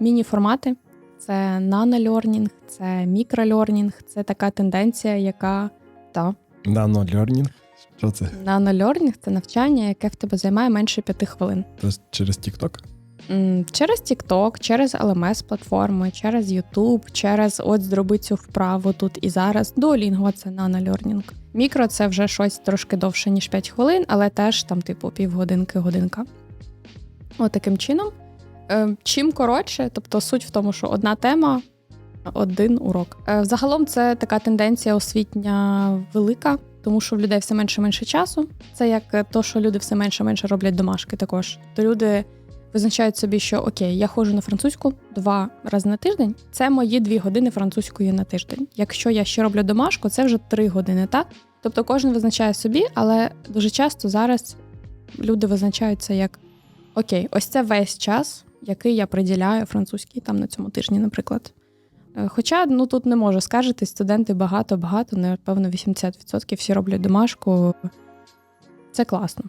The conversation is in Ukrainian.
міні-формати, це нанолернінг, це мікролернінг, це така тенденція, яка та Нано-лернінг. Що це? нанолернінг це навчання, яке в тебе займає менше п'яти хвилин. Тобто через TikTok? Через TikTok, через LMS платформи, через YouTube, через от зроби цю вправу тут і зараз. Duolingo – це нанолернінг. Мікро це вже щось трошки довше, ніж 5 хвилин, але теж там, типу, півгодинки, годинка. От таким чином. Е, Чим коротше, тобто суть в тому, що одна тема, один урок. Е, Загалом це така тенденція освітня велика, тому що в людей все менше менше часу. Це як е, то, що люди все менше менше роблять домашки також. То люди визначають собі, що окей, я ходжу на французьку два рази на тиждень. Це мої дві години французької на тиждень. Якщо я ще роблю домашку, це вже три години, так? Тобто кожен визначає собі, але дуже часто зараз люди визначаються як окей, ось це весь час, який я приділяю французькій там на цьому тижні, наприклад. Е, Хоча ну тут не можу скажете, студенти багато-багато, напевно, 80% всі роблять домашку. Це класно.